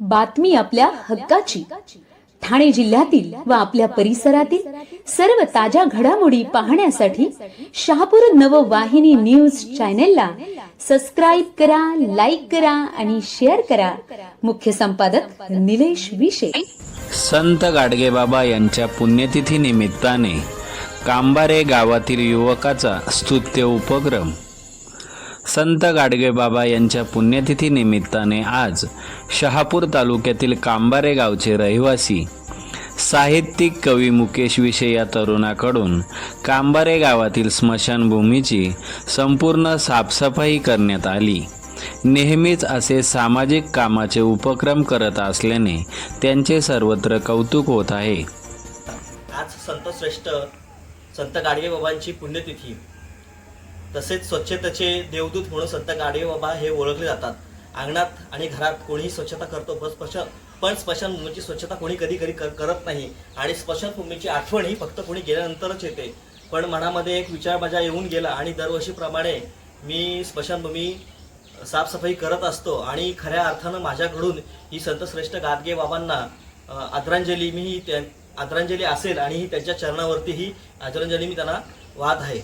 बातमी आपल्या हक्काची. ठाणे जिल्ह्यातील व आपल्या परिसरातील सर्व ताज्या घडामोडी पाहण्यासाठी शहापूर नववाहिनी न्यूज चॅनेलला सबस्क्राईब करा लाईक करा आणि शेअर करा. मुख्य संपादक निलेश विशे. संत गाडगेबाबा यांच्या पुण्यतिथी निमित्ताने कांबारे गावातील युवकाचा स्तुत्य उपक्रम संत गाडगेबाबा यांच्या पुण्यतिथी निमित्ताने आज शहापूर तालुक्यातील कांबारे गावचे रहिवासी साहित्यिक कवी मुकेश विषय या तरुणाकडून कांबारे गावातील स्मशानभूमीची संपूर्ण साफसफाई करण्यात आली. नेहमीच असे सामाजिक कामाचे उपक्रम करत असल्याने त्यांचे सर्वत्र कौतुक होत आहे. आज संतश्रेष्ठ संत गाडगेबाबांची पुण्यतिथी. तसेच स्वच्छतेचे देवदूत म्हणून संत गाडगेबाबा हे ओळखले जातात. अंगणात आणि घरात कोणीही स्वच्छता करतो पण स्मशान पण स्मशानभूमीची स्वच्छता कोणी कधी कधी कर- करत नाही आणि स्मशानभूमीची आठवण ही फक्त कोणी गेल्यानंतरच येते. पण मनामध्ये एक विचार माझ्या येऊन गेला आणि दरवर्षीप्रमाणे मी स्मशानभूमी साफसफाई करत असतो आणि खऱ्या अर्थानं माझ्याकडून ही संतश्रेष्ठ श्रेष्ठ बाबांना आदरांजली मी त्या आदरांजली असेल आणि ही त्यांच्या चरणावरती ही आदरांजली मी त्यांना वाहत आहे.